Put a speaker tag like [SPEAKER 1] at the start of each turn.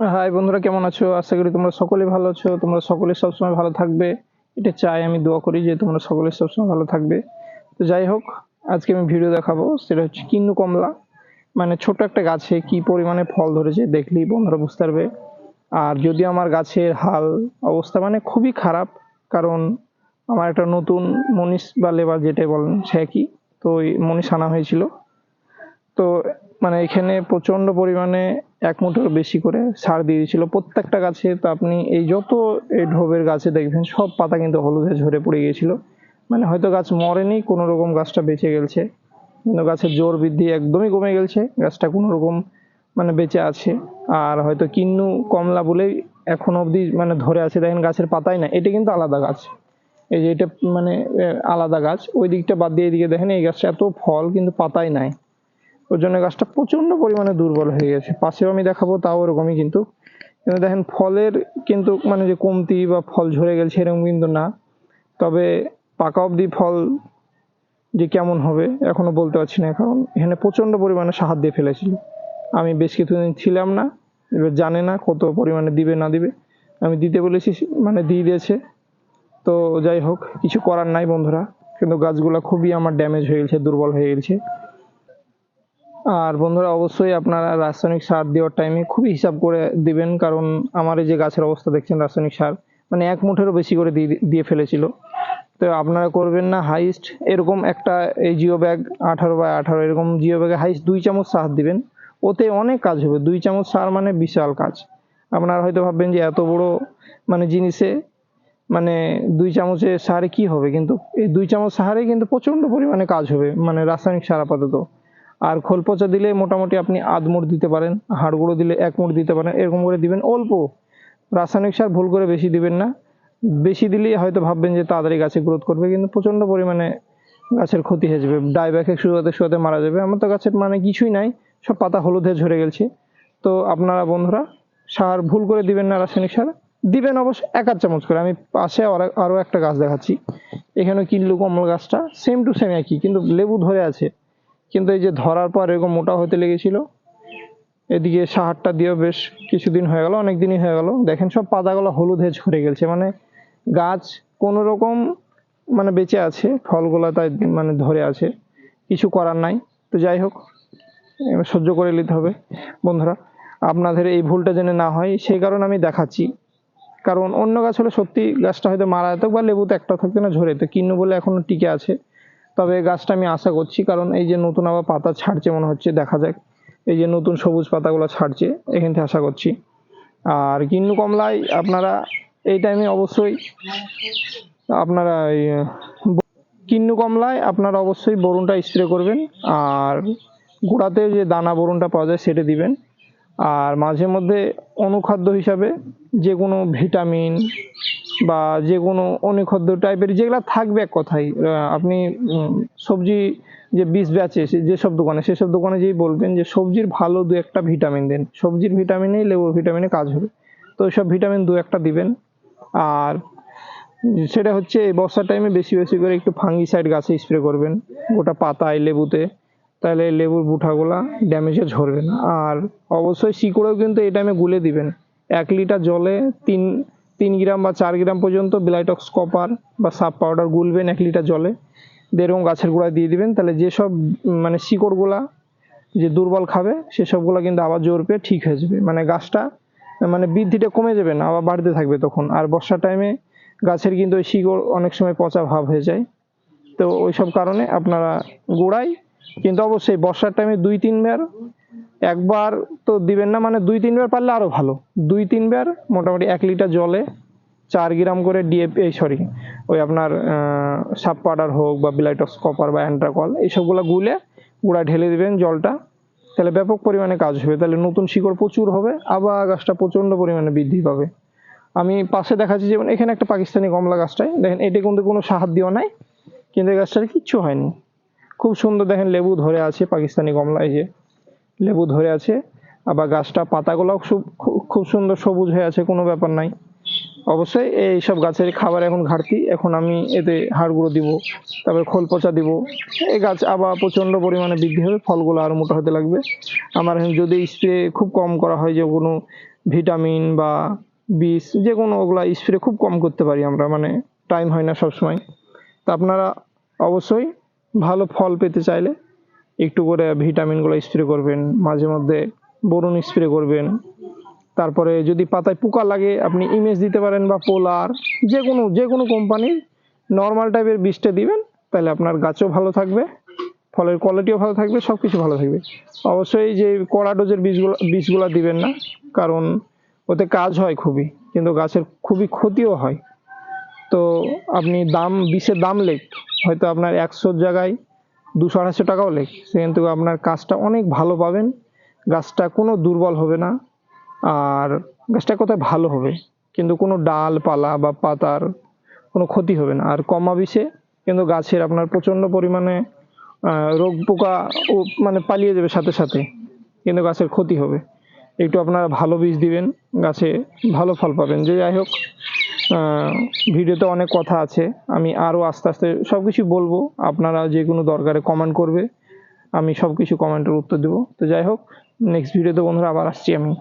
[SPEAKER 1] High বন্ধুরা, কেমন আছো? আশা করি তোমরা সকলেই ভালো আছো। তোমরা সকলে সবসময় ভালো থাকবে। এটা চাই, আমি দোয়া করি যে তোমরা সকলে সবসময় ভালো থাকবে। তো যাই হোক, আজকে আমি ভিডিও দেখাবো। সেটা হচ্ছে কিন্নু কমলা। মানে ছোট একটা গাছে কি পরিমাণে ফল ধরেছে দেখলেই বন্ধুরা বুঝতে পারবে। আর যদি আমার গাছের হাল অবস্থা মানে খুবই খারাপ, কারণ আমার একটা নতুন মনীষ বা লেবার যেটাই বলেন, সে কি তো ওই মনীষ আনা হয়েছিল। তো মানে এখানে প্রচণ্ড পরিমাণে এক মুঠোর বেশি করে সার দিয়ে দিয়েছিল। প্রত্যেকটা গাছে তো আপনি এই যত এই ঢোবের গাছে দেখবেন, সব পাতা কিন্তু হলুদে ঝরে পড়ে গিয়েছিল। মানে হয়তো গাছ মরেনি কোনো রকম গাছটা বেঁচে গেছে কিন্তু গাছের জোর বৃদ্ধি একদমই কমে গেছে গাছটা কোনো রকম মানে বেঁচে আছে। আর হয়তো কিন্নু, কমলা বলেই এখন অবধি মানে ধরে আছে, দেখেন গাছের পাতাই না। এটা কিন্তু আলাদা গাছ। এই যে এটা মানে আলাদা গাছ। ওই দিকটা বাদ দিয়ে এদিকে দেখেন, এই গাছটা এত ফল কিন্তু পাতাই নাই। ওর জন্য গাছটা প্রচণ্ড পরিমাণে দুর্বল হয়ে গেছে। পাশেও আমি দেখাবো, তাও ওরকমই কিন্তু। কিন্তু দেখেন, ফলের কিন্তু মানে যে কমতি বা ফল ঝরে গেছে এরকম কিন্তু না। তবে পাকা অবধি ফল যে কেমন হবে, এখনও বলতে পারছি না। কারণ এখানে প্রচণ্ড পরিমাণে সাহায্য দিয়ে ফেলেছিল। আমি বেশ কিছুদিন ছিলাম না, এবার জানে না কত পরিমাণে দিবে, না দিবে। আমি দিতে বলেছি মানে দিয়ে দিয়েছে। তো যাই হোক, কিছু করার নাই বন্ধুরা। কিন্তু গাছগুলো খুবই আমার ড্যামেজ হয়ে গেছে, দুর্বল হয়ে গেছে। আর বন্ধুরা অবশ্যই আপনারা রাসায়নিক সার দেওয়ার টাইমে খুবই হিসাব করে দিবেন, কারণ আমার এই যে গাছের অবস্থা দেখছেন রাসায়নিক সার মানে এক মুঠেরও বেশি করে দিয়ে ফেলেছিল। তো আপনারা করবেন না হাইস্ট, এরকম একটা এই জিও ব্যাগ আঠারো বাই আঠারো, এরকম জিও ব্যাগে হাইস্ট দুই চামচ সার দিবেন। ওতে অনেক কাজ হবে, দুই চামচ সার মানে বিশাল কাজ। আপনারা হয়তো ভাববেন যে এত বড় মানে জিনিসে মানে দুই চামচে সারে কি হবে? কিন্তু এই দুই চামচ সারে কিন্তু প্রচণ্ড পরিমাণে কাজ হবে মানে রাসায়নিক সার আপাতত। আর খোল পচা দিলে মোটামুটি আপনি আধ মুঠ দিতে পারেন, হাড় গুঁড়ো দিলে এক মুঠ দিতে পারেন, এরকম করে দিবেন অল্প। রাসায়নিক সার ভুল করে বেশি দিবেন না। বেশি দিলেই হয়তো ভাববেন যে তাড়াতাড়ি গাছে গ্রোথ করবে, কিন্তু প্রচণ্ড পরিমাণে গাছের ক্ষতি হয়ে যাবে। ডাইব্যাকে শুরুতে শুরুতে মারা যাবে। আমার তো গাছের মানে কিছুই নাই, সব পাতা হলুদে ঝরে গেছে। তো আপনারা বন্ধুরা, সার ভুল করে দিবেন না রাসায়নিক সার, দিবেন অবশ্য এক আধ চামচ করে। আমি পাশে আরো- আরও একটা গাছ দেখাচ্ছি। এখানে কিনলু কমল গাছটা সেম টু সেম একই, কিন্তু লেবু ধরে আছে। কিন্তু এই যে ধরার পর এরকম মোটা হতে লেগেছিল। এদিকে সাহারটা দিয়েও বেশ কিছুদিন হয়ে গেল অনেক দিনই হয়ে গেল। দেখেন সব পাতাগুলো হলুদ হয়ে ঝরে গেছে মানে গাছ কোনো রকম মানে বেঁচে আছে, ফলগুলো তাই মানে ধরে আছে। কিছু করার নাই। তো যাই হোক সহ্য করে নিতে হবে। বন্ধুরা, আপনাদের এই ভুলটা যেন না হয়, সেই কারণে আমি দেখাচ্ছি। কারণ অন্য গাছ হলে সত্যি গাছটা হয়তো মারা যেত বা লেবুতে একটা থাকতো না ঝরে। তো কিন্নু বলে এখনও টিকে আছে। তবে গাছটা আমি আশা করছি, কারণ এই যে নতুন আবার পাতা ছাড়ছে মনে হচ্ছে, দেখা যাক। এই যে নতুন সবুজ পাতাগুলো ছাড়ছে, এখান থেকে আশা করছি। আর কিন্নু কমলায় আপনারা এই টাইমে অবশ্যই আপনারা এই কিন্নু কমলায় আপনারা অবশ্যই বরুণটা স্প্রে করবেন, আর গোড়াতে যে দানা বরুণটা পাওয়া যায় সেটা দিবেন। আর মাঝে মধ্যে অনুখাদ্য হিসাবে যে কোনো ভিটামিন বা যে কোনো অনুখাদ্য টাইপের যেগুলো থাকবে এক কথাই আপনি সবজি যে বীজ বেচে যেসব দোকানে, সেসব দোকানে যেই বলবেন যে সবজির ভালো দু একটা ভিটামিন দেন। সবজির ভিটামিনেই লেবুর ভিটামিনে কাজ হবে। তো সব ভিটামিন দু একটা দিবেন। আর সেটা হচ্ছে বর্ষার টাইমে বেশি বেশি করে একটু ফাঙ্গিসাইড গাছে স্প্রে করবেন। গোটা পাতায়, লেবুতে। তাহলে লেবুর বুঠাগুলা ড্যামেজে ঝরবে না। আর অবশ্যই শিকড়েও কিন্তু এই টাইমে গুলে দিবেন। এক লিটার জলে তিন তিন গ্রাম বা চার গ্রাম পর্যন্ত ব্লাইটক্স, কপার বা সাব পাউডার গুলবেন এক লিটার জলে। এরকম গাছের গোড়ায় দিয়ে দিবেন। তাহলে যেসব মানে শিকড়গুলা যে দুর্বল খাবে, সেসবগুলো কিন্তু আবার জোর পেয়ে ঠিক হয়ে যাবে। মানে গাছটা মানে বৃদ্ধিটা কমে যাবে না, আবার বাড়তে থাকবে তখন। আর বর্ষার টাইমে গাছের কিন্তু ওই শিকড় অনেক সময় পচা ভাব হয়ে যায়। তো ওইসব কারণে আপনারা গোড়ায় কিন্তু অবশ্যই বর্ষার টাইমে দুই তিনবার একবার তো দিবেন না মানে দুই, তিনবার পারলে আরও ভালো। দুই, তিনবার মোটামুটি এক লিটার জলে চার গ্রাম করে ডিএপি সরি, ওই আপনার সাপ পাউডার হোক বা বিলাইটক্স, কপার বা অ্যান্ট্রাকল, এইসবগুলো গুলে গুঁড়া ঢেলে দিবেন জলটা। তাহলে ব্যাপক পরিমাণে কাজ হবে। তাহলে নতুন শিকড় প্রচুর হবে, আবার গাছটা প্রচণ্ড পরিমাণে বৃদ্ধি পাবে। আমি পাশে দেখাচ্ছি, যেমন এখানে একটা পাকিস্তানি কমলা গাছটায় দেখেন, এটা কিন্তু কোনো সাহায্য নাই, কিন্তু এই গাছটার কিচ্ছু হয়নি। খুব সুন্দর দেখেন লেবু ধরে আছে পাকিস্তানি কমলা এই যে। লেবু ধরে আছে। আবার গাছটা পাতাগুলোও খুব সুন্দর সবুজ হয়ে আছে, কোনো ব্যাপার নাই। অবশ্যই এইসব গাছের খাবার এখন ঘাটতি। এখন আমি এতে হাড় গুঁড়ো দিব, তারপরে খোল পচা দিব। এই গাছ আবার প্রচণ্ড পরিমাণে বৃদ্ধি হবে ফলগুলো আরও মোটা হতে লাগবে। আমার যদি স্প্রে খুব কম করা হয়, যে কোনো ভিটামিন বা বিষ যে কোনো ওগুলা স্প্রে খুব কম করতে পারি আমরা মানে টাইম হয় না সবসময়। তা আপনারা অবশ্যই ভালো ফল পেতে চাইলে একটু করে ভিটামিনগুলো স্প্রে করবেন, মাঝে মধ্যে বোরন স্প্রে করবেন। তারপরে যদি পাতায় পোকা লাগে, আপনি ইমেজ দিতে পারেন বা পোলার, যে কোনো যে কোনো কোম্পানির নর্মাল টাইপের বীজটা দিবেন, তাহলে আপনার গাছও ভালো থাকবে, ফলের কোয়ালিটিও ভালো থাকবে সব কিছু ভালো থাকবে। অবশ্যই যে কড়া ডোজের বীজগুলো বীজগুলো দিবেন না, কারণ ওতে কাজ হয় খুবই, কিন্তু গাছের খুবই ক্ষতিও হয়। তো আপনি দাম, বিষের দাম লেখ, হয়তো আপনার একশোর জায়গায় দুশো আড়াইশো টাকাও লেখ সে কিন্তু আপনার কাজটা অনেক ভালো পাবেন। গাছটা কোনো দুর্বল হবে না। আর গাছটা কোথায় ভালো হবে? কিন্তু কোনো ডাল পালা বা পাতার কোনো ক্ষতি হবে না। আর কমা বিষে কিন্তু গাছের আপনার প্রচণ্ড পরিমাণে রোগ পোকা ও মানে পালিয়ে যাবে সাথে সাথে। কিন্তু গাছের ক্ষতি হবে। একটু আপনারা ভালো বীজ দিবেন, গাছে ভালো ফল পাবেন। যে যাই হোক ভিডিওতে অনেক কথা আছে। আমি আরও আস্তে আস্তে সব কিছু বলব। আপনারা যে কোনো দরকারে কমেন্ট করবে। আমি সব কিছু কমেন্টের উত্তর দেবো। তো যাই হোক নেক্সট ভিডিওতে বন্ধুরা আবার আসছি আমি।